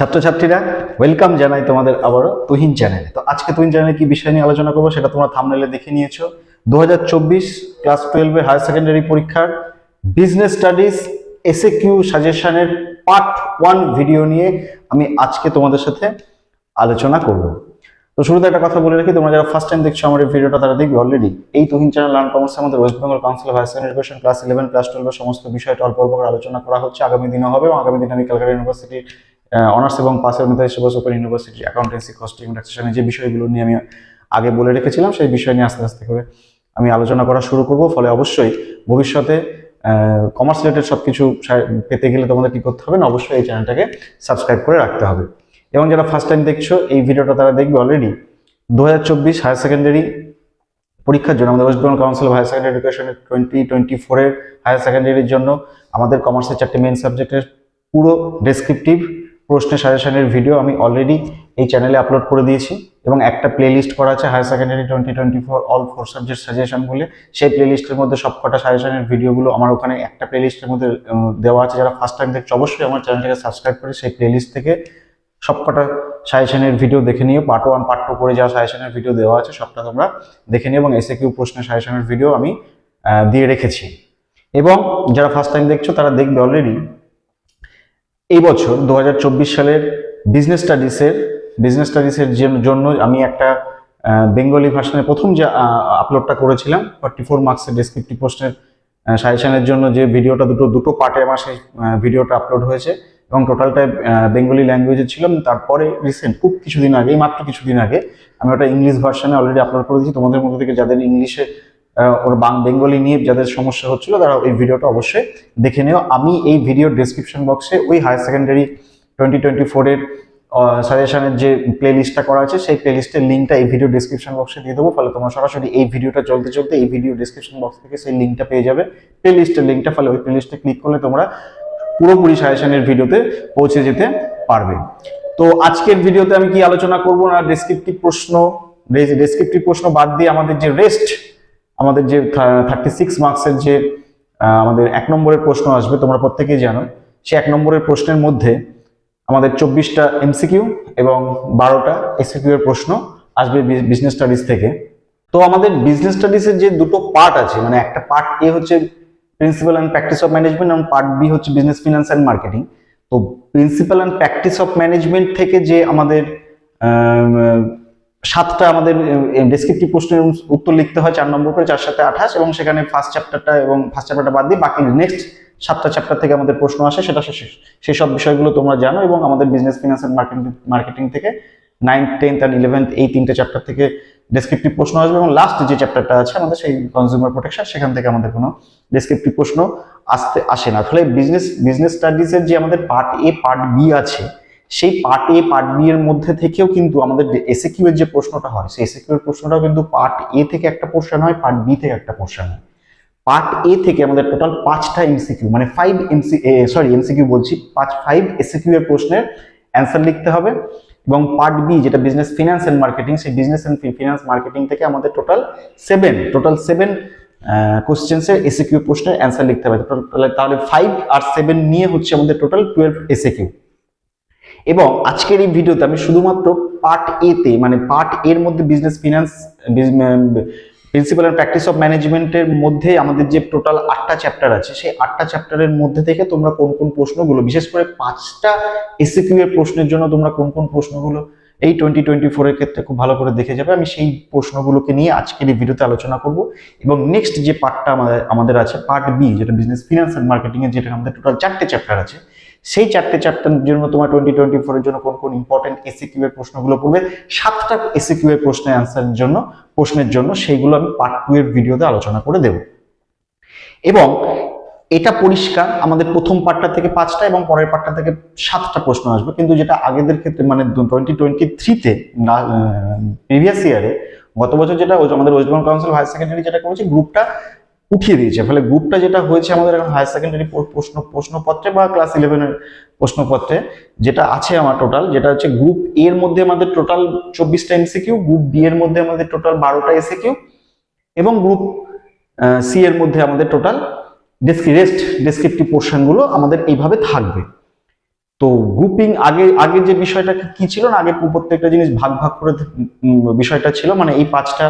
ছাত্রছাত্রীরা ওয়েলকাম জানাই তোমাদের আবারও তুহিন চ্যানেলে তো আজকে তুহিন চ্যানেলে কি বিষয় নিয়ে আলোচনা করব সেটা তোমরা থামনেলে দেখে নিয়েছো। দু হাজার চব্বিশ ক্লাস টুয়েলভের হায়ার সেকেন্ডারি পরীক্ষার business studies S A Q সাজেশনের পার্ট ওয়ান ভিডিও নিয়ে আমি আজকে তোমাদের সাথে আলোচনা করব। তো শুরুতে একটা কথা বলে রাখি, তোমরা যারা ফার্স্ট টাইম দেখছ আমার এই ভিডিওটা তারা দেখবে অলরেডি এই তুহিন চ্যানেল লার্ন কমার্স আমাদের West Bengal Council of Higher Education class eleven class টুয়েলভের সমস্ত বিষয়টা অল্প অল্প করে আলোচনা করা হচ্ছে। আগামী দিনে হবে এবং আগামী দিনে আমি ক্যালকাটা ইউনিভার্সিটির অনার্স এবং পাসের Netaji Subhas open university accountancy costing ট্যাক্সেশনের যে বিষয়গুলো নিয়ে আমি আগে বলে রেখেছিলাম, সেই বিষয় নিয়ে আস্তে আস্তে করে আমি আলোচনা করা শুরু করব। ফলে অবশ্যই ভবিষ্যতে কমার্স রিলেটেড সব কিছু পেতে গেলে তোমাদের কি করতে হবে না, অবশ্যই এই চ্যানেলটাকে সাবস্ক্রাইব করে রাখতে হবে। এবং যারা ফার্স্ট টাইম দেখছ, এই ভিডিওটা তারা দেখবে অলরেডি দু হাজার চব্বিশ হায়ার সেকেন্ডারি পরীক্ষার জন্য, আমাদের West Bengal Council of Higher Secondary এডুকেশনের টোয়েন্টি টোয়েন্টি ফোরের হায়ার সেকেন্ডারির জন্য আমাদের কমার্সের চারটে মেন সাবজেক্টের পুরো ডেসক্রিপটিভ প্রশ্নের সাজেশনের ভিডিও আমি অলরেডি এই চ্যানেলে আপলোড করে দিয়েছি এবং একটা প্লে লিস্ট করা আছে higher secondary twenty twenty four all four subject suggestion বলে। সেই প্লে লিস্টের মধ্যে সবকটা সাজেশনের ভিডিওগুলো আমার ওখানে একটা প্লে লিস্টের মধ্যে দেওয়া আছে। যারা ফার্স্ট টাইম দেখছে, অবশ্যই আমার চ্যানেলটাকে সাবস্ক্রাইব করে সেই প্লে লিস্ট থেকে সবকটা সাজেশনের ভিডিও দেখে নিও। পার্ট ওয়ান পার্ট টু করে যা সাজেশনের ভিডিও দেওয়া আছে, সবটা তোমরা দেখে নিও এবং এসে কিউ প্রশ্নের সাজেশনের ভিডিও আমি দিয়ে রেখেছি। এবং যারা ফার্স্ট টাইম দেখছ, তারা দেখবে অলরেডি এই বছর দু হাজার চব্বিশ সালের বিজনেস স্টাডিজের বিজনেস স্টাডিজের জন্য আমি একটা বেঙ্গলি ভার্সনের প্রথম যে আপলোডটা করেছিলাম ফর্টি ফোর মার্কসের ডেসক্রিপটিভ প্রশ্নের সাজেশনের জন্য যে ভিডিওটা দুটো দুটো পার্টে আমার সেই ভিডিওটা আপলোড হয়েছে। এবং টোটালটাই বেঙ্গলি ল্যাঙ্গুয়েজে ছিলাম তারপরে রিসেন্ট খুব কিছুদিন আগে মাত্র কিছুদিন আগে, আমি ওটা ইংলিশ ভার্সনে অলরেডি আপলোড করে দিয়েছি। তোমাদের মধ্যে থেকে যাদের ইংলিশে ওর বাং বেঙ্গলি নিয়ে যাদের সমস্যা হচ্ছিল, তারা এই ভিডিওটা অবশ্যই দেখে নিও। আমি এই ভিডিওর ডেসক্রিপশন বক্সে ওই হায়ার সেকেন্ডারি টোয়েন্টি টোয়েন্টি ফোরের সাজেশনের যে প্লে লিস্টটা করা আছে, সেই প্লে লিস্টের লিঙ্কটা এই ভিডিও ডেসক্রিপশন বক্সে দিয়ে দেবো। ফলে তোমরা সরাসরি এই ভিডিওটা চলতে চলতে এই ভিডিও ডেসক্রিপশন বক্স থেকে সেই লিঙ্কটা পেয়ে যাবে। প্লে লিস্টের লিঙ্কটা ফলে ওই প্লে লিস্টে ক্লিক করলে তোমরা পুরোপুরি সাজেশনের ভিডিওতে পৌঁছে যেতে পারবে। তো আজকের ভিডিওতে আমি কি আলোচনা করব না ডেসক্রিপটিভ প্রশ্ন ডেসক্রিপটিভ প্রশ্ন বাদ দিয়ে আমাদের যে রেস্ট আমাদের যে থার্টি সিক্স মার্কসের যে আমাদের এক নম্বরের প্রশ্ন আসবে, তোমরা প্রত্যেকেই জানো, সে এক নম্বরের প্রশ্নের মধ্যে আমাদের চব্বিশটা এমসিকিউ এবং বারোটা এসিকিউ এর প্রশ্ন আসবে বিজনেস স্টাডিজ থেকে। তো আমাদের বিজনেস স্টাডিজের যে দুটো পার্ট আছে মানে একটা পার্ট এ হচ্ছে principal and practice of management এবং পার্ট বি হচ্ছে বিজনেস ফিনান্স অ্যান্ড মার্কেটিং তো principal and practice of management থেকে যে আমাদের সাতটা আমাদের ডেসক্রিপটিভ প্রশ্নের উত্তর লিখতে হয়, চার নম্বর করে, চার সাথে আঠাশ, এবং সেখানে ফার্স্ট চ্যাপ্টারটা এবং ফার্স্ট চ্যাপ্টারটা বাদ দিয়ে বাকি নেক্সট সাতটা চ্যাপ্টার থেকে আমাদের প্রশ্ন আসে, সেটা সে- সেসব বিষয়গুলো তোমরা জানো এবং আমাদের business finance and marketing marketing থেকে নাইন্থ টেন্থ অ্যান্ড ইলেভেন্থ এই তিনটে চ্যাপ্টার থেকে ডেসক্রিপটিভ প্রশ্ন আসবে এবং লাস্ট যে চ্যাপ্টারটা আছে আমাদের সেই কনজিউমার প্রোটেকশন সেখান থেকে আমাদের কোনো ডেসক্রিপটিভ প্রশ্ন আসতে আসে না। ফলে বিজনেস বিজনেস স্টাডিজের যে আমাদের পার্ট এ পার্ট বি আছে, সেই পার্ট এ পার্ট বি এর মধ্যে থেকেও কিন্তু আমাদের এসএ কিউ এর যে প্রশ্নটা হয়, সেই এসএ কিউ এর প্রশ্নটাও কিন্তু পার্ট এ থেকে একটা পোর্শন হয় পার্ট বি থেকে একটা পোর্শন হয়। পার্ট এ থেকে আমাদের টোটাল পাঁচটা এমসিকিউ মানে ফাইভ এমসি সরি এমসিকিউ বলছি, পাঁচ ফাইভ এসিকিউ এর প্রশ্নের অ্যান্সার লিখতে হবে। এবং পার্ট বি যেটা বিজনেস ফিনান্স অ্যান্ড মার্কেটিং সেই বিজনেস অ্যান্ড ফিনান্স মার্কেটিং থেকে আমাদের টোটাল সেভেন টোটাল সেভেন কোশ্চেন্সের এসিকিউ প্রশ্নের অ্যান্সার লিখতে হবে। তাহলে ফাইভ আর সেভেন নিয়ে হচ্ছে আমাদের টোটাল টুয়েলভ এসিকিউ এবং আজকের এই ভিডিওতে আমি শুধুমাত্র পার্ট এতে মানে পার্ট এর মধ্যে business finance principal and practice of ম্যানেজমেন্টের মধ্যে আমাদের যে টোটাল আটটা চ্যাপ্টার আছে, সেই আটটা চ্যাপ্টারের মধ্যে থেকে তোমরা কোন কোন প্রশ্নগুলো, বিশেষ করে পাঁচটা এসিকিউ এর প্রশ্নের জন্য তোমরা কোন কোন প্রশ্নগুলো এই টোয়েন্টি টোয়েন্টি ফোরের ক্ষেত্রে খুব ভালো করে দেখে যাবে। আমি সেই প্রশ্নগুলোকে নিয়ে আজকের এই ভিডিওতে আলোচনা করব এবং নেক্সট যে পার্টটা আমাদের আমাদের আছে পার্ট বি যেটা বিজনেস ফিনান্স অ্যান্ড মার্কেটিং এর, যেটা আমাদের টোটাল চারটে চ্যাপ্টার আছে সেই চারটে চ্যাপ্টারের জন্য তোমার টোয়েন্টি টোয়েন্টি ফোরের জন্য কোন কোন ইম্পর্টেন্ট এসিকিউ এর প্রশ্নগুলো পড়বে? সাতটা এসিকিউ এর প্রশ্নের অ্যান্সারের জন্য, প্রশ্নের জন্য সেইগুলো আমি পার্ট টু এর ভিডিওতে আলোচনা করে দেব। এবং এটা পরিষ্কার, আমাদের প্রথম পার্টটা থেকে পাঁচটা এবং পরের পার্টটা থেকে সাতটা প্রশ্ন আসবে। কিন্তু যেটা আগেদের ক্ষেত্রে মানে টোয়েন্টি টোয়েন্টি থ্রিতে প্রিভিয়াস ইয়ারে গত বছর যেটা আমাদের West Bengal Council higher secondary যেটা করেছে, গ্রুপটা উঠিয়ে দিয়েছে। ফলে গ্রুপটা যেটা হয়েছে আমাদের এখন হায়ার সেকেন্ডারি প্রশ্ন প্রশ্নপত্রে বা ক্লাস ইলেভেনের প্রশ্নপত্রে যেটা আছে আমার টোটাল যেটা হচ্ছে গ্রুপ এর মধ্যে আমাদের টোটাল চব্বিশটা এমসিকিউ গ্রুপ বি এর মধ্যে আমাদের টোটাল বারোটা এসিকিউ এবং গ্রুপ সি এর মধ্যে আমাদের টোটাল রেস্ট ডেসক্রিপটিভ পোর্শনগুলো আমাদের এইভাবে থাকবে। তো গ্রুপিং আগে আগে যে বিষয়টা কি ছিল না আগে প্রত্যেকটা জিনিস ভাগ ভাগ করে বিষয়টা ছিল মানে এই পাঁচটা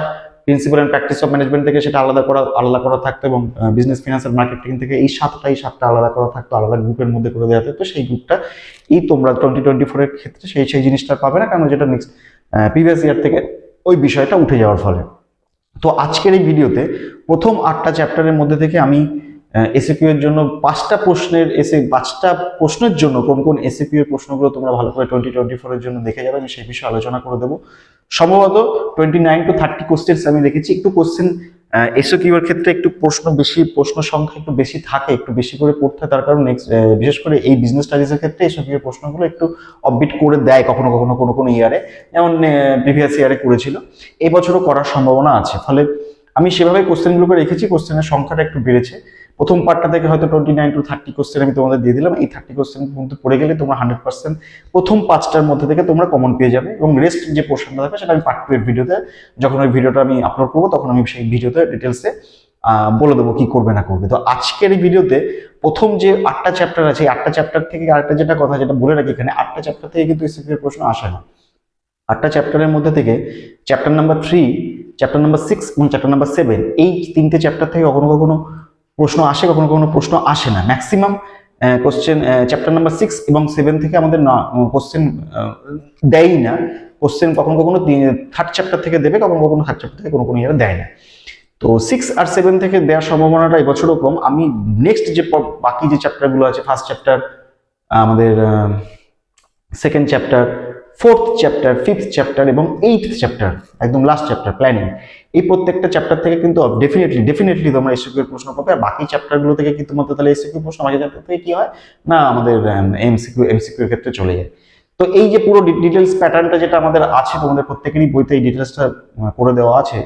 principal and practice of management থেকে সেটা আলাদা করা আলাদা করা থাকতো এবং বিজনেস ফিনান্স মার্কেটিং থেকে এই সাতটা এই সাতটা আলাদা করা থাকতো, আলাদা গ্রুপের মধ্যে করে দেওয়া থাকতো। সেই গ্রুপটা এই তোমরা টোয়েন্টি টোয়েন্টি ফোরের ক্ষেত্রে সেই সেই জিনিসটা পাবে না, কারণ যেটা নেক্সট প্রিভিয়াস ইয়ার থেকে ওই বিষয়টা উঠে যাওয়ার ফলে। তো আজকের এই ভিডিওতে প্রথম আটটা চ্যাপ্টারের মধ্যে থেকে আমি এসিপিউ এর জন্য পাঁচটা প্রশ্নের এসে পাঁচটা প্রশ্নের জন্য কোন কোন এসিপিউ এর প্রশ্নগুলো তোমরা ভালো করে টোয়েন্টি টোয়েন্টি ফোরের জন্য দেখে যাবে, আমি সেই বিষয়ে আলোচনা করে দেবো। সম্ভবত twenty nine to thirty questions আমি রেখেছি একটু কোশ্চেন এসিকিউ এর ক্ষেত্রে একটু প্রশ্ন বেশি, প্রশ্ন সংখ্যা একটু বেশি থাকে, একটু বেশি করে পড়তে হয়, তার কারণ নেক্সট বিশেষ করে এই বিজনেস স্টাডিজের ক্ষেত্রে এসিকিউ এর প্রশ্নগুলো একটু অববিট করে দেয় কখনো কখনো কোনো কোনো ইয়ারে যেমন প্রিভিয়াস ইয়ারে করেছিল। এবছরও করার সম্ভাবনা আছে, ফলে আমি সেভাবে কোশ্চেনগুলোকে রেখেছি কোশ্চেনের সংখ্যাটা একটু বেড়েছে। প্রথম পার্টটা থেকে হয়তো twenty nine to thirty question আমি তোমাদের দিয়ে দিলাম। এই থার্টি কোশ্চেন কিন্তু পড়ে গেলে তোমরা হান্ড্রেড পার্সেন্ট প্রথম পাঁচটার মধ্যে থেকে তোমরা কমন পেয়ে যাবে এবং রেস্ট যে পোর্শনটা থাকবে সেটা আমি পার্ট টু এর ভিডিওতে যখন ওই ভিডিওটা আমি আপলোড করব, তখন আমি সেই ভিডিওতে ডিটেলসে বলে দেবো কি করবে না করবে। তো আজকের এই ভিডিওতে প্রথম যে আটটা চ্যাপ্টার আছে, এই আটটা চ্যাপ্টার থেকে আরেকটা যেটা কথা যেটা বলে রাখি এখানে, আটটা চ্যাপ্টার থেকে কিন্তু এসিপি এর প্রশ্ন আসে না। আটটা চ্যাপ্টারের মধ্যে থেকে chapter number three chapter number six এবং চ্যাপ্টার নাম্বার সেভেন এই তিনটে চ্যাপ্টার থেকে কখনো কখনো প্রশ্ন আসে, কখনো কখনো প্রশ্ন আসে না। Maximum question chapter number six এবং সেভেন থেকে আমাদের না কোশ্চেন দেয়ই না। কোশ্চেন কখনো কখনো থার্ড চ্যাপ্টার থেকে দেবে, কখনো কখনো থার্ড চ্যাপ্টার থেকে কোনো কোনো ইয়ারে দেয় না। তো সিক্স আর সেভেন থেকে দেওয়ার সম্ভাবনাটা এবছরও কম। আমি নেক্সট যে বাকি যে চ্যাপ্টারগুলো আছে ফার্স্ট চ্যাপ্টার আমাদের second chapter fourth chapter fifth chapter এবং এইট চ্যাপ্টার একদম লাস্ট চ্যাপ্টার প্ল্যানিং এই প্রত্যেকটা চ্যাপ্টার থেকে কিন্তু ডেফিনেটলি ডেফিনেটলি তোমরা এসিকিউ প্রশ্ন পাবে আর বাকি চ্যাপ্টারগুলো থেকে কিন্তু তোমাদের তাহলে এসিকিউ প্রশ্ন বাকি চ্যাপ্টার থেকে কী হয়? না, আমাদের এমসিকিউ এমসিকিউ এর ক্ষেত্রে চলে যায়। তো এই যে পুরো ডিটেলস প্যাটার্নটা যেটা আমাদের আছে, তোমাদের প্রত্যেকেরই বইতে এই ডিটেলসটা করে দেওয়া আছে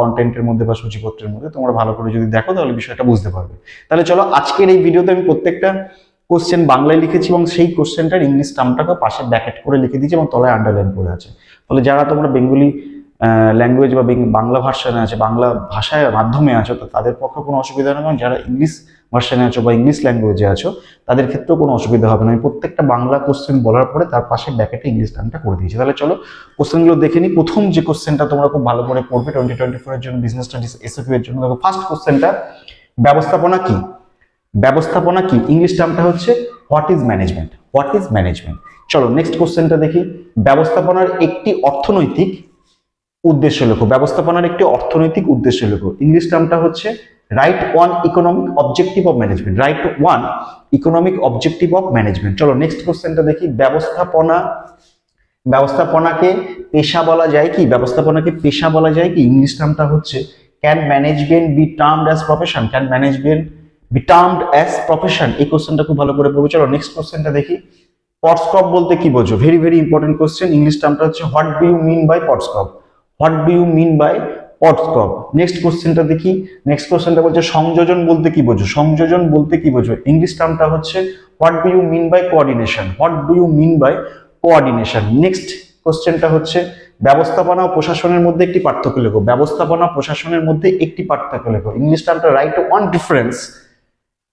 কন্টেন্টের মধ্যে বা সূচিপত্রের মধ্যে। তোমরা ভালো করে যদি দেখো তাহলে বিষয়টা বুঝতে পারবে। তাহলে চলো আজকের এই ভিডিওতে আমি প্রত্যেকটা কোশ্চেন বাংলায় লিখেছি এবং সেই কোশ্চেনটার ইংলিশ টার্মটাকে পাশে ব্যাকেট করে লিখে দিয়েছি এবং তলায় আন্ডারলাইন করে আছে। ফলে যারা তোমরা বেঙ্গলি ল্যাঙ্গুয়েজ বা বাংলা ভার্সানে আছে, বাংলা ভাষায় মাধ্যমে আছো, তো তাদের পক্ষে কোনো অসুবিধা নেই। এবং যারা ইংলিশ ভার্সানে আছো বা ইংলিশ ল্যাঙ্গুয়েজে আছো, তাদের ক্ষেত্রেও কোনো অসুবিধা হবে না। আমি প্রত্যেকটা বাংলা কোশ্চেন বলার পরে তার পাশে ব্যাকেটে ইংলিশ টার্মটা করে দিয়েছি। তাহলে চলো কোশ্চেনগুলো দেখে নিই। প্রথম যে কোশ্চেনটা তোমরা খুব ভালো করে পড়বে টোয়েন্টি টোয়েন্টি ফোরের জন্য বিজনেস স্টাডিজ এসএফইউ এর জন্য, দেখো ফার্স্ট কোশ্চেনটা ব্যবস্থাপনা কি? ব্যবস্থাপনা কি? ইংলিশ টার্মটা হচ্ছে what is management what is management চলো নেক্সট কোশ্চেনটা দেখি। ব্যবস্থাপনার একটি অর্থনৈতিক উদ্দেশ্য লেখো। ব্যবস্থাপনার একটি অর্থনৈতিক উদ্দেশ্য লেখো। ইংলিশ টার্মটা হচ্ছে write one economic objective of management write one economic objective of management চলো নেক্সট কোশ্চেনটা দেখি। ব্যবস্থাপনা, ব্যবস্থাপনাকে পেশা বলা যায় কি? ব্যবস্থাপনাকে পেশা বলা যায় কি? ইংলিশ টার্মটা হচ্ছে can management be termed as profession can management be termed as profession এই কোশ্চেনটা খুব ভালো করে পড়ব। চলো নেক্সট কোশ্চেনটা দেখি। পটস্কপ বলতে কি বোঝো? Very very important question English টার্মটা হচ্ছে what do you mean by POSDCORB what do you mean by POSDCORB next কোশ্চেনটা দেখি। নেক্সট কোশ্চেনটা বলছে, সংযোজন বলতে কি বোঝো? সংযোজন বলতে কি বোঝো? ইংলিশ টার্মটা হচ্ছে what do you mean by coordination what do you mean by coordination next কোশ্চেনটা হচ্ছে, ব্যবস্থাপনা ও প্রশাসনের মধ্যে একটি পার্থক্য লেখো। ব্যবস্থাপনা প্রশাসনের মধ্যে একটি পার্থক্য লেখো। English টার্মটা write one difference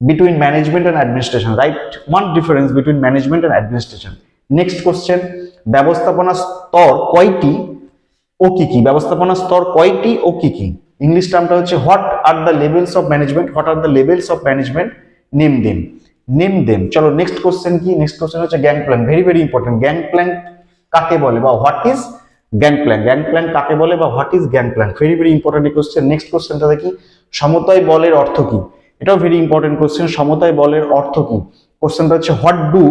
between management and administration, right? One difference between management and administration. Next question, ব্যবস্থাপনা স্তর কয়টি ও কি কি? ব্যবস্থাপনা স্তর কয়টি ও কি কি? ইংলিশ টার্মটা হচ্ছে what are the levels of management what are the levels of management name them name them চলো নেক্সট কোশ্চেন কি? নেক্সট কোশ্চেন হচ্ছে gangplank very very important gangplank কাকে বলে বা what is gang plan gang plan কাকে বলে বা what is gangplank very very important question next কোশ্চেনটা দেখি, সমতায় বলের অর্থ কি? এটাও ভেরি ইম্পর্টেন্ট কোশ্চেন সমতায় বলের অর্থ কি? কোশ্চেনটা হচ্ছে what do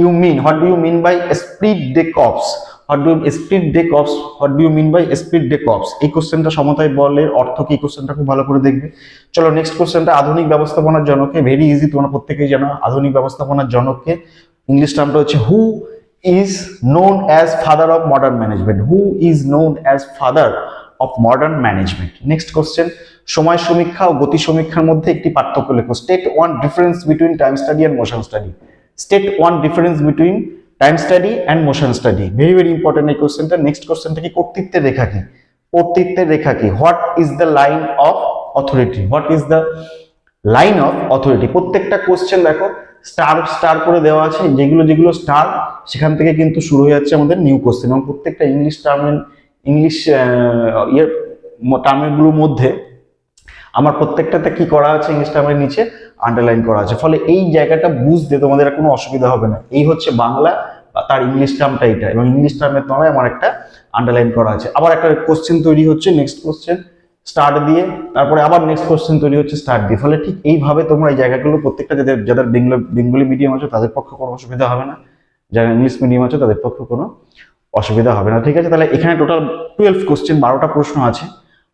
you mean what do you mean by esprit de corps what do esprit de corps what do you mean by esprit de corps এই কোশ্চেনটা সমতায় বলের অর্থ কি? কোশ্চেনটা খুব ভালো করে দেখবে। চলো নেক্সট কোশ্চেনটা আধুনিক ব্যবস্থাপনার জনকে। ভেরি ইজি তোমরা প্রত্যেকেই জানো, আধুনিক ব্যবস্থাপনার জনককে। ইংলিশ টার্মটা হচ্ছে who is known as father of modern management who is known as father of modern management next question সময় সমীক্ষা ও গতি সমীক্ষার মধ্যে একটি পার্থক্য লেখো। State one difference between time study and motion study state one difference between time study and motion study very very important এই কোশ্চেনটা নেক্সট কোশ্চেনটা কি? কর্তৃত্বের রেখা কি? কর্তৃত্বের রেখা কি? What is the line of authority what is the line of authority প্রত্যেকটা কোশ্চেন দেখো স্টার স্টার করে দেওয়া আছে। যেগুলো যেগুলো স্টার সেখান থেকে কিন্তু শুরু হয়ে যাচ্ছে আমাদের নিউ কোশ্চেন এবং প্রত্যেকটা ইংলিশ টার্মের ইংলিশ ইয়ের টার্মেরগুলোর মধ্যে আমার প্রত্যেকটাতে কি করা আছে ইংলিশ টার্মের নিচে আন্ডারলাইন করা আছে। ফলে এই জায়গাটা বুঝতে তোমাদের কোনো অসুবিধা হবে না। এই হচ্ছে বাংলা তার ইংলিশ টার্মটা এটা এবং ইংলিশ টার্মের তলায় আমার একটা আন্ডারলাইন করা আছে। আবার একটা কোশ্চেন তৈরি হচ্ছে নেক্সট কোশ্চেন স্টার্ট দিয়ে, তারপরে আবার নেক্সট কোশ্চেন তৈরি হচ্ছে স্টার্ট দিয়ে। ফলে ঠিক এইভাবে তোমরা এই জায়গাগুলো প্রত্যেকটা যাদের যাদের বেঙ্গলি মিডিয়াম আছে, তাদের পক্ষে কোনো অসুবিধা হবে না। যারা ইংলিশ মিডিয়াম আছে, তাদের পক্ষে কোনো অসুবিধা হবে না। ঠিক আছে, তাহলে এখানে টোটাল টুয়েলভ কোশ্চেন বারোটা প্রশ্ন আছে।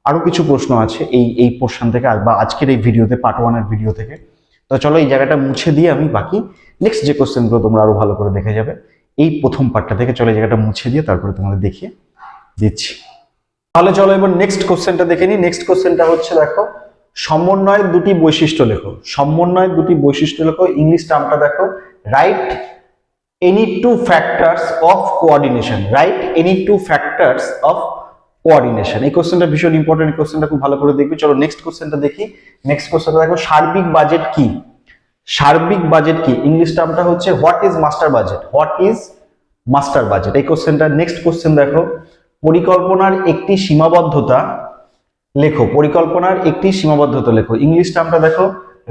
আরও কিছু প্রশ্ন আছে এই এই পোর্শন থেকে বা আজকের এই ভিডিওতে পার্ট ওয়ানের ভিডিও থেকে। তো চলো এই জায়গাটা মুছে দিয়ে আমি, বাকি নেক্সট যে কোশ্চেনগুলো তোমরা আরও ভালো করে দেখে যাবে, এই প্রথম পার্টটা থেকে চলো এই জায়গাটা মুছে দিয়ে তারপরে তোমাদের দেখিয়ে দিচ্ছি। তাহলে চলো এবার নেক্সট কোশ্চেনটা দেখে নিই। নেক্সট কোশ্চেনটা হচ্ছে, দেখো, সমন্বয়ের দুটি বৈশিষ্ট্য লেখো। সমন্বয়ের দুটি বৈশিষ্ট্য লেখো ইংলিশ টার্মটা দেখো write any two factors of coordination write any two factors of coordination এই কোশ্চেনটা ভীষণ ইম্পর্টেন্ট এই কোশ্চেনটা খুব ভালো করে দেখবি। চলো নেক্সট কোশ্চেনটা দেখি। নেক্সট কোশ্চেনটা দেখো, সার্বিক বাজেট কি? সার্বিক বাজেট কি? ইংলিশ টার্মটা হচ্ছে what is master budget what is master budget এই কোশ্চেনটা নেক্সট কোশ্চেন দেখো। পরিকল্পনার একটি সীমাবদ্ধতা লেখো। পরিকল্পনার একটি সীমাবদ্ধতা লেখো। ইংলিশ টার্মটা দেখো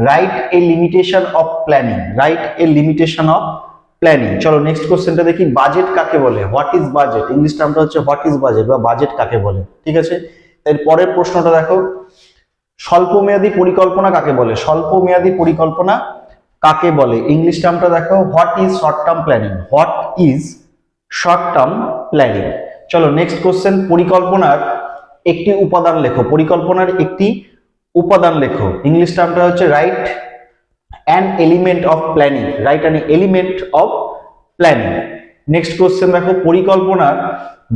right a limitation of planning right a limitation of planning চলো নেক্সট কোশ্চেনটা দেখি বাজেট কাকে বলে? হোয়াট ইজ বাজেট ইংলিশ টার্মটা হচ্ছে হোয়াট ইজ বাজেট বা বাজেট কাকে বলে? ঠিক আছে? এর পরের প্রশ্নটা দেখো, স্বল্পমেয়াদী পরিকল্পনা কাকে বলে? স্বল্পমেয়াদী পরিকল্পনা কাকে বলে? ইংলিশ টার্মটা দেখো what is short term planning what is short term planning চলো নেক্সট কোশ্চেন পরিকল্পনার একটি উপাদান লেখো। পরিকল্পনার একটি উপাদান লেখো। ইংলিশ টার্মটা হচ্ছে write an element of planning write an element of planning next question দেখো, পরিকল্পনার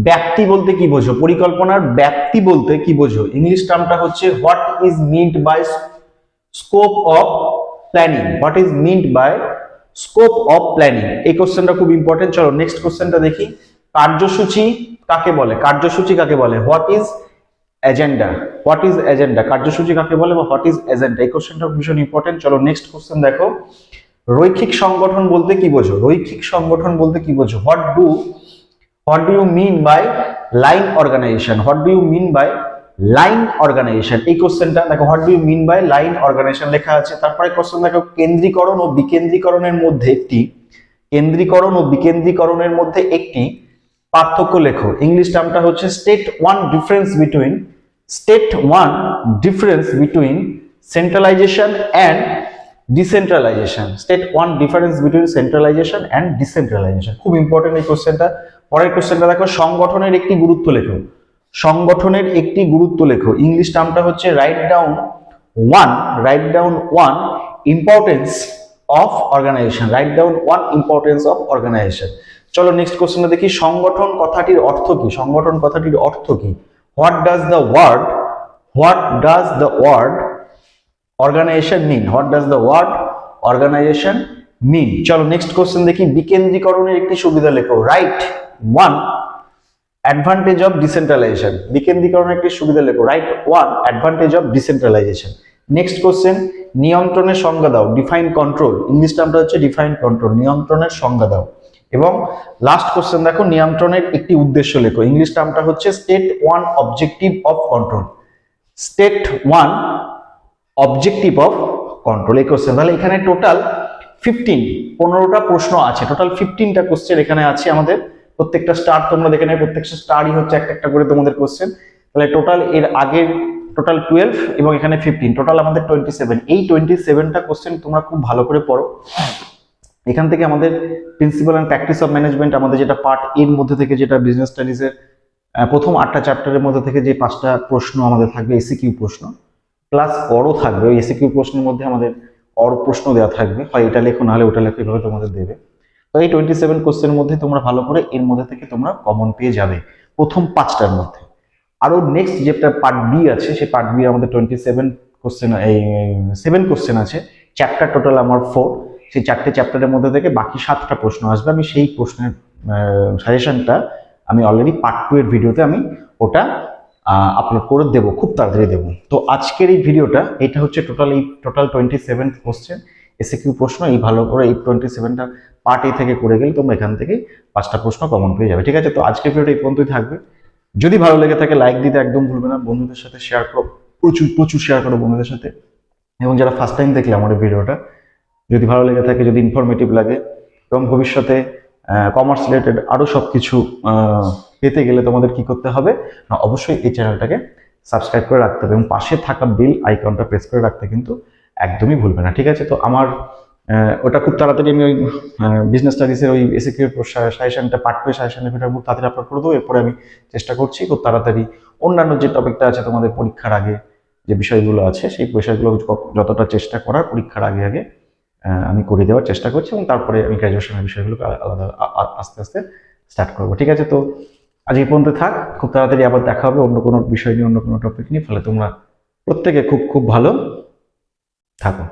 ব্যাপ্তি বলতে কি বোঝো? পরিকল্পনার ব্যাপ্তি বলতে কি বোঝো? ইংলিশ টার্মটা হচ্ছে what is meant by scope of planning what is meant by scope of planning এই কোশ্চেনটা খুব ইম্পর্টেন্ট চলো নেক্সট কোশ্চেনটা দেখি। কার্যসূচি কাকে বলে? কার্যসূচি কাকে বলে? What is agenda what is agenda কার্যসূচি কাকে বলে বা হোয়াট ইজ এজেন্ডা এই কোশ্চেনটা ভীষণ ইম্পর্টেন্ট চলো নেক্সট কোশ্চেন দেখো। রৈখিক সংগঠন বলতে কি বোঝো? রৈখিক সংগঠন বলতে কি বোঝো? What do what do you mean by line organisation what do you mean by line organisation এই কোশ্চেনটা দেখো what do you mean by line organisation লেখা আছে। তারপরে কোশ্চেন দেখো, কেন্দ্রীকরণ ও বিকেন্দ্রীকরণের মধ্যে একটি, কেন্দ্রীকরণ ও বিকেন্দ্রীকরণের মধ্যে একটি পার্থক্য লেখো। ইংলিশ টার্মটা হচ্ছে state one difference between state one difference between centralisation and decentralisation state one difference between centralisation and decentralisation খুব ইম্পর্টেন্ট এই কোশ্চেনটা পরের কোশ্চেনটা দেখো, সংগঠনের একটি গুরুত্ব লেখো। সংগঠনের একটি গুরুত্ব লেখো। ইংলিশ টার্মটা হচ্ছে write down one write down one importance of organisation write down one importance of organisation চলো নেক্সট কোশ্চেনটা দেখি, সংগঠন কথাটির অর্থ কি? সংগঠন কথাটির অর্থ কি? What does the word what does the word organisation mean what does the word organisation mean চলো নেক্সট কোশ্চেন দেখি, বিকেন্দ্রীকরণের একটি সুবিধা লেখো। Write one advantage of decentralisation বিকেন্দ্রীকরণের একটি সুবিধা লেখো। Write one advantage of decentralisation next question নিয়ন্ত্রণের সংজ্ঞা দাও। ডিফাইন কন্ট্রোল ইংলিশ টার্মটা হচ্ছে ডিফাইন কন্ট্রোল নিয়ন্ত্রণের সংজ্ঞা দাও। এবং লাস্ট কোশ্চেন দেখো, নিয়ন্ত্রণের একটি উদ্দেশ্য লেখো। ইংলিশ টার্মটা হচ্ছে state one objective of control state one objective of control এই কোশ্চেন তাহলে এখানে টোটাল ফিফটিন পনেরোটা প্রশ্ন আছে। টোটাল ফিফটিনটা কোশ্চেন এখানে আছে আমাদের। প্রত্যেকটা স্টার তোমরা দেখে নেবে, প্রত্যেকটা স্টারই হচ্ছে একটা একটা করে তোমাদের কোশ্চেন তাহলে টোটাল এর আগের টোটাল টুয়েলভ এবং এখানে ফিফটিন টোটাল আমাদের টোয়েন্টি সেভেন এই টোয়েন্টি সেভেনটা কোশ্চেন তোমরা খুব ভালো করে পড়ো। এখান থেকে আমাদের principle and practice of management আমাদের যেটা পার্ট এর মধ্যে থেকে যেটা বিজনেস স্টাডিজের প্রথম আটটা চ্যাপ্টারের মধ্যে থেকে যে পাঁচটা প্রশ্ন আমাদের থাকবে এসিকিউ প্রশ্ন। প্লাস অরও থাকবে, ওই এসিকিউ প্রশ্নের মধ্যে আমাদের অর প্রশ্ন দেওয়া থাকবে, হয় এটা লেখো, নাহলে ওটা লেখো, এভাবে তোমাদের দেবে। তো এই টোয়েন্টি সেভেন কোশ্চেনের মধ্যে তোমরা ভালো করে এর মধ্যে থেকে তোমরা কমন পেয়ে যাবে, প্রথম পাঁচটার মধ্যে। আরও নেক্সট যেটা পার্ট বি আছে, সেই পার্ট বি আমাদের টোয়েন্টি সেভেন কোশ্চেন এই সেভেন কোশ্চেন আছে চ্যাপ্টার টোটাল আমার ফোর সেই চারটে চ্যাপ্টারের মধ্যে থেকে বাকি সাতটা প্রশ্ন আসবে। আমি সেই প্রশ্নের সাজেশনটা আমি অলরেডি পার্ট টু এর ভিডিওতে আমি ওটা আপলোড করে দেবো, খুব তাড়াতাড়ি দেবো। তো আজকের এই ভিডিওটা এটা হচ্ছে টোটাল এই টোটাল টোয়েন্টি সেভেন কোশ্চেন এসে কিউ প্রশ্ন, এই ভালো করে এই টোয়েন্টি সেভেনটা পার্ট এ থেকে করে গেলে তোমরা এখান থেকে পাঁচটা প্রশ্ন কমন পেয়ে যাবে, ঠিক আছে? তো আজকের ভিডিওটা এই পর্যন্তই থাকবে। যদি ভালো লেগে থাকে লাইক দিতে একদম ভুলবে না, বন্ধুদের সাথে শেয়ার করো, প্রচুর প্রচুর শেয়ার করো বন্ধুদের সাথে। এবং যারা ফার্স্ট টাইম দেখলে আমার ভিডিওটা যদি ভালো লেগে থাকে, যদি ইনফরমেটিভ লাগে, এবং ভবিষ্যতে কমার্স রিলেটেড আরও সব কিছু পেতে গেলে তোমাদের কি করতে হবে? না, অবশ্যই এই চ্যানেলটাকে সাবস্ক্রাইব করে রাখতে হবে এবং পাশে থাকা বিল আইকনটা প্রেস করে রাখতে কিন্তু একদমই ভুলবে না, ঠিক আছে? তো আমার ওটা খুব তাড়াতাড়ি আমি ওই বিজনেস স্টাডিজের ওই এসিকিউর সাজেশনটা পার্ট টু সাজেশনের ভিডিও খুব তাড়াতাড়ি আপলোড করে দেবো। এরপরে আমি চেষ্টা করছি খুব তাড়াতাড়ি অন্যান্য যে টপিকটা আছে তোমাদের পরীক্ষার আগে যে বিষয়গুলো আছে, সেই বিষয়গুলো যতটা চেষ্টা করার পরীক্ষার আগে আগে আমি করে দেওয়ার চেষ্টা করছি এবং তারপরে আমি গ্র্যাজুয়েশনের বিষয়গুলো আলাদা আস্তে আস্তে স্টার্ট করব। ঠিক আছে, তো আজ এই পর্যন্ত থাক। খুব তাড়াতাড়ি আবার দেখা হবে অন্য কোনো বিষয় নিয়ে, অন্য কোনো টপিক নিয়ে। ফলে তোমরা প্রত্যেকে খুব খুব ভালো থাকো।